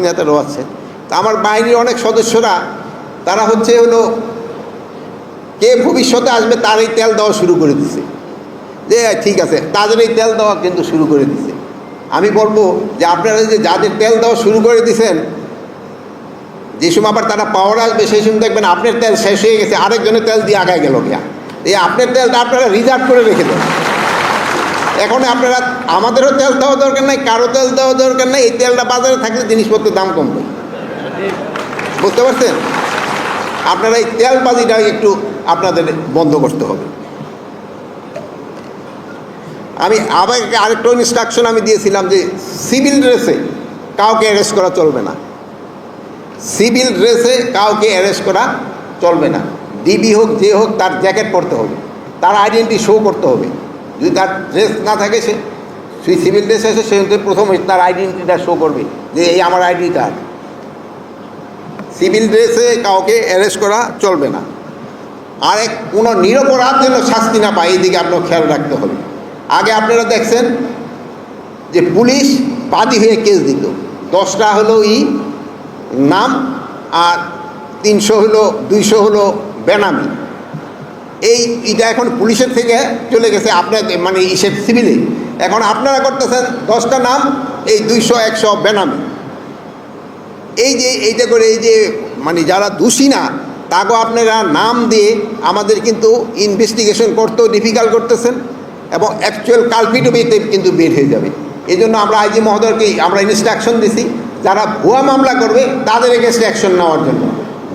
নেতারাও আছে আমার বাহিনীর অনেক সদস্যরা, তারা হচ্ছে হলো কে ভবিষ্যতে আসবে তারই তেল দেওয়া শুরু করে দিছে। যে, ঠিক আছে, তাদের এই তেল দেওয়া কিন্তু শুরু করে দিছে। আমি বলব যে, আপনারা যে, যাদের তেল দেওয়া শুরু করে দিছেন, যে সময় আবার তারা পাওয়ার আসবে, সেই সময় দেখবেন আপনার তেল শেষ হয়ে গেছে, আরেকজনের তেল দিয়ে আগায় গেল গিয়া। এই আপনার তেলটা আপনারা রিজার্ভ করে রেখে দেন। এখন আপনারা, আমাদেরও তেল দেওয়া দরকার নাই, কারও তেল দেওয়া দরকার নাই, এই তেলটা বাজারে থাকলে জিনিসপত্রের দাম কমবে। বুঝতে পারছেন? আপনারা এই তেলবাজিটা একটু আপনাদের বন্ধ করতে হবে। আমি আবার আরেকটা ইনস্ট্রাকশন আমি দিয়েছিলাম যে সিভিল ড্রেসে কাউকে অ্যারেস্ট করা চলবে না। সিভিল ড্রেসে কাউকে অ্যারেস্ট করা চলবে না। ডিবি হোক, যে হোক, তার জ্যাকেট পরতে হবে। তার আইডেন্টি শো করতে হবে। যদি তার ড্রেস না থাকে সে, সেই সিভিল ড্রেস এসে সে প্রথম তার আইডেন্টিটা শো করবে যে এই আমার আইডি কার্ড সিভিল ড্রেসে কাউকে অ্যারেস্ট করা চলবে না। আর এক, কোনো নিরপরাধ যেন শাস্তি না পায়, এইদিকে আপনার খেয়াল রাখতে হবে। আগে আপনারা দেখছেন যে পুলিশ বাদী হয়ে কেস দিত। দশটা হলো ই নাম আর তিনশো হলো, দুইশো হলো বেনামি। এই এটা এখন পুলিশের থেকে চলে গেছে, আপনার মানে ইসের সিভিলে। এখন আপনারা করতেছেন দশটা নাম, এই দুইশো, একশো বেনামি। এই যে এইটা করে এই যে মানে যারা দোষী না, তাকেও আপনারা নাম দিয়ে আমাদের কিন্তু ইনভেস্টিগেশন করতেও ডিফিকাল্ট করতেছেন এবং অ্যাকচুয়াল কালপিটও কিন্তু বের হয়ে যাবে। এই জন্য আমরা আইজি মহোদয়কে আমরা ইনস্ট্রাকশন দিছি, যারা ভুয়া মামলা করবে, তাদের এগেনস্ট অ্যাকশন নেওয়ার জন্য।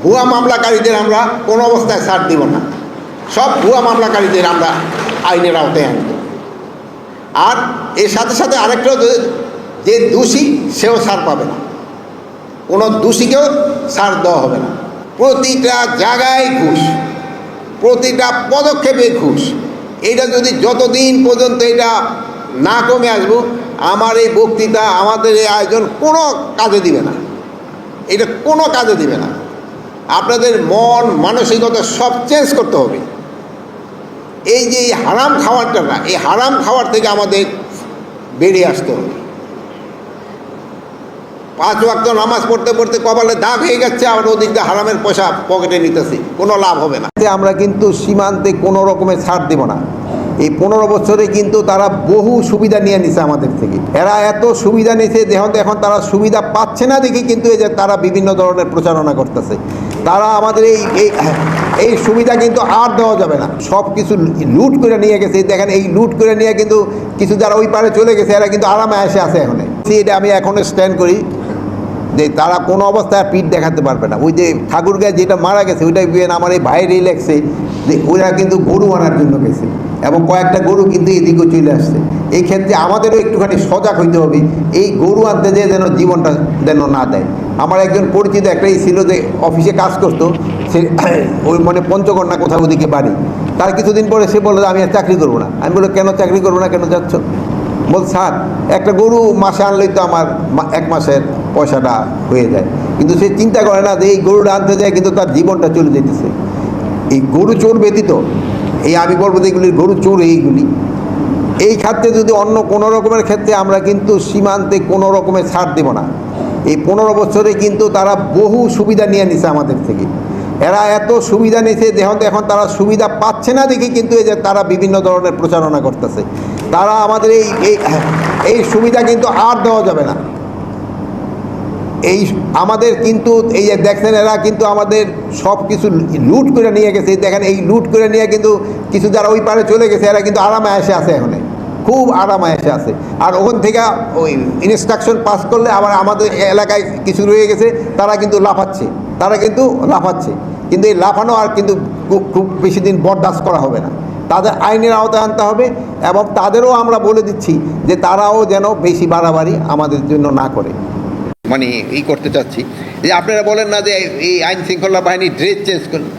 ভুয়া মামলাকারীদের আমরা কোনো অবস্থায় ছাড় দিব না। সব ভুয়া মামলাকারীদের আমরা আইনের আওতায় আনব। আর এর সাথে সাথে আরেকটা যে- দোষী সেও সার পাবে না। কোনো দোষীকেও সার দেওয়া হবে না। প্রতিটা জায়গায় ঘুষ, প্রতিটা পদক্ষেপে ঘুষ। এটা যদি যতদিন পর্যন্ত এটা না কমে আসব, আমার এই বক্তৃতা, আমাদের এই আয়োজন কোনো কাজে দিবে না। এটা কোনো কাজে দিবে না। আপনাদের মন, মানসিকতা সব চেঞ্জ করতে হবে। এই যে এই হারাম খাওয়ারটা না, এই হারাম খাওয়ার থেকে আমাদের বেরিয়ে আসতে হবে। পাঁচ ওয়াক্ত নামাজ পড়তে পড়তে কপালে দাগ হয়ে যাচ্ছে আর ওদিক দিয়ে হারামের পয়সা পকেটে নিতেছি, কোনো লাভ হবে না। আমরা কিন্তু সীমান্তে কোনো রকমের ছাড় দেব না। এই পনেরো বছরে কিন্তু তারা বহু সুবিধা নিয়ে নিছে আমাদের থেকে। এরা এত সুবিধা নিছে, যেহেতু এখন তারা সুবিধা পাচ্ছে না দেখে কিন্তু এই যে তারা বিভিন্ন ধরনের প্রচারণা করতেছে। তারা আমাদের এই এই এই সুবিধা কিন্তু আর দেওয়া যাবে না। সব কিছু লুট করে নিয়ে গেছে। দেখেন, এই লুট করে নিয়ে কিন্তু কিছু যারা ওই পারে চলে গেছে, এরা কিন্তু আরামে এসে আছে এখন। এটা আমি এখনও স্ট্যান্ড করি। যে তারা কোনো অবস্থায় পিঠ দেখাতে পারবে না। ওই যে ঠাকুরগাঁয় যেটা মারা গেছে, ওইটাই বিয়ে আমার এই ভাইয়েরই লেগছে যে ওরা কিন্তু গরু আনার জন্য গেছে এবং কয়েকটা গরু কিন্তু এদিকেও চলে আসছে। এই ক্ষেত্রে আমাদেরও একটুখানি সজাগ হইতে হবে, এই গরু আনতে যেয়ে যেন জীবনটা যেন না দেয়। আমার একজন পরিচিত একটাই ছিল যে অফিসে কাজ করতো, সে ওই মানে পঞ্চকন্যা কোথাও ওদিকে বাড়ি। তার কিছুদিন পরে সে বলল, আমি আর চাকরি করব না। আমি বলল কেন চাকরি করব না? কেন যাচ্ছ? বল, স্যার, একটা গরু মাসে আনলেই তো আমার এক মাসের পয়সাটা হয়ে যায়। কিন্তু সে চিন্তা করে না যে এই গরুটা আনতে যায়, কিন্তু তার জীবনটা চলে যেতেছে এই গরু চোর ব্যতীত, এই আমি বলব যে এগুলি গরু চোর এইগুলি। এই ক্ষেত্রে যদি অন্য কোনো রকমের ক্ষেত্রে আমরা কিন্তু সীমান্তে কোনো রকমের ছাড় দেব না। এই পনেরো বছরে কিন্তু তারা বহু সুবিধা নিয়ে নিছে আমাদের থেকে। এরা এত সুবিধা নিয়েছে যেহেতু এখন তারা সুবিধা পাচ্ছে না দেখে কিন্তু এই যে তারা বিভিন্ন ধরনের প্রচারণা করতেছে। তারা আমাদের এই এই সুবিধা কিন্তু আর দেওয়া যাবে না। এই আমাদের কিন্তু এই যে দেখছেন এরা কিন্তু আমাদের সব কিছু লুট করে নিয়ে গেছে। দেখেন, এই লুট করে নিয়ে কিন্তু কিছু যারা ওই পারে চলে গেছে, এরা কিন্তু আরামে এসে আছে এখানে। খুব আরামে এসে আছে। আর ওখান থেকে ওই ইনস্ট্রাকশন পাস করলে আবার আমাদের এলাকায় কিছু রয়ে গেছে, তারা কিন্তু লাফাচ্ছে। তারা কিন্তু লাফাচ্ছে। কিন্তু এই লাফানো আর কিন্তু খুব- বেশি দিন বরদাস্ত করা হবে না। তাদের আইনের আওতায় আনতে হবে এবং তাদেরও আমরা বলে দিচ্ছি যে তারাও যেন বেশি বাড়াবাড়ি আমাদের জন্য না করে। মানে এই করতে চাচ্ছি যে আপনারা বলেন না যে এই আইন শৃঙ্খলা বাহিনী ড্রেস চেঞ্জ করুন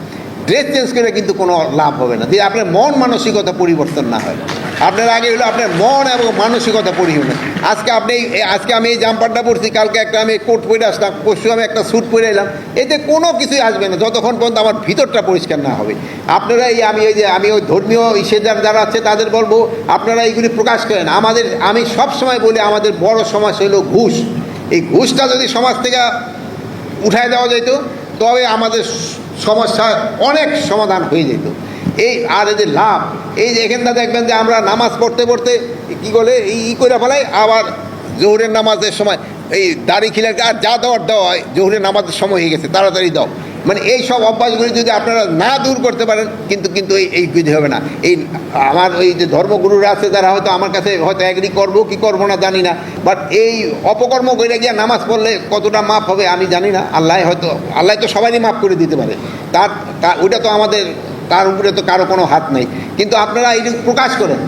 ড্রেস চেঞ্জ করে কিন্তু কোনো লাভ হবে না। যে আপনার মন মানসিকতা পরিবর্তন না হয়। আপনার আগে হলো আপনার মন এবং মানসিকতা পরিবর্তন। আজকে আপনি আজকে আমি এই জাম্পারটা পরছি, কালকে একটা আমি কোট পরে আসলাম, পরশু আমি একটা স্যুট পরে এলাম, এতে কোনো কিছুই আসবে না, যতক্ষণ পর্যন্ত আমার ভিতরটা পরিষ্কার না হবে। আপনারা এই, আমি ওই যে, আমি ওই ধর্মীয় ইসে যারা আছে তাদের বলব, আপনারা এইগুলি প্রকাশ করেন। আমাদের, আমি সব সময় বলি, আমাদের বড় সমস্যা হলো ঘুষ। এই ঘুষটা যদি সমাজ থেকে উঠায় দেওয়া যেত, তবে আমাদের সমস্যার অনেক সমাধান হয়ে যেত। এই আর এদের লাভ, এই যে এখানটা দেখবেন যে আমরা নামাজ পড়তে পড়তে কী করে এই ই করে ফেলাই, আবার জোহরের নামাজের সময় এই দাড়ি খিলাকে আর যা দেওয়ার দেওয়া হয়, জোহরের নামাজের সময় হয়ে গেছে, তাড়াতাড়ি দাও। মানে এই সব অভ্যাসগুলি যদি আপনারা না দূর করতে পারেন, কিন্তু কিন্তু এই এই কিছু হবে না। এই আমার ওই যে ধর্মগুরুরা আছে তারা হয়তো আমার কাছে হয়তো এগ্রি করব কি করব না জানি না। বাট এই অপকর্ম করে গিয়ে নামাজ পড়লে কতটা মাপ হবে আমি জানি না। আল্লাহ হয়তো, আল্লাহ তো সবারই মাফ করে দিতে পারে। তার ওইটা তো আমাদের, তার উপরে তো কারও কোনো হাত নেই। কিন্তু আপনারা এই প্রকাশ করেন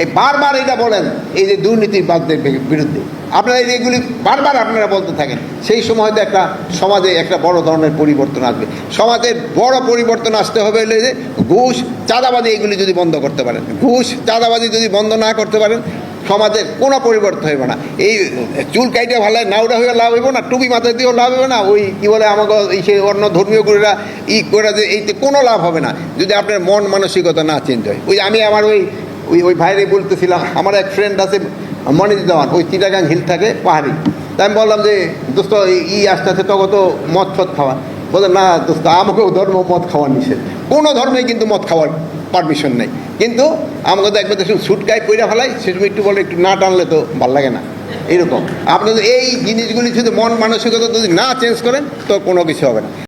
এই বারবার এটা বলেন, এই যে দুর্নীতিবাদদের বিরুদ্ধে। আপনারা এই এগুলি বারবার আপনারা বলতে থাকেন, সেই সময় তো একটা সমাজে একটা বড় ধরনের পরিবর্তন আসবে। সমাজের বড় পরিবর্তন আসতে হবে হলে যে ঘুষ, চাঁদাবাজি এগুলি যদি বন্ধ করতে পারেন। ঘুষ, চাঁদাবাজি যদি বন্ধ না করতে পারেন সমাজের কোনো পরিবর্তন হইব না। এই চুল কাইটে ভালো নাউডা হয়ে লাভ হইব না, টুপি মাথায় দিয়েও লাভ হবে না, ওই কী বলে আমাকে এই সেই অন্য ধর্মীয় গুরুরা ই করে যে এইতে কোনো লাভ হবে না। যদি আপনার মন মানসিকতা না চেঞ্জ হয়। ওই আমি আমার ওই ওই ওই ভাইরে বলতেছিলাম, আমার এক ফ্রেন্ড আছে মনিজ দেওয়ান ওই চিটাগাং হিল থাকে পাহাড়ি। তাই আমি বললাম যে, দোস্ত ই আসতে আসতে তখন তো মদ ফদ খাওয়া বলে না দোস্ত, আমাকেও ধর্ম মদ খাওয়া নিষেধ। কোনো ধর্মে কিন্তু মদ খাওয়ার পারমিশন নেই। কিন্তু আমাকে তো সুটকায় পইরা ফেলাই, সে সময় একটু বলে, একটু না টানলে তো ভালো লাগে না। এরকম। আপনি যদি এই জিনিসগুলি শুধু মন মানসিকতা যদি না চেঞ্জ করেন, তো কোনো কিছু হবে না।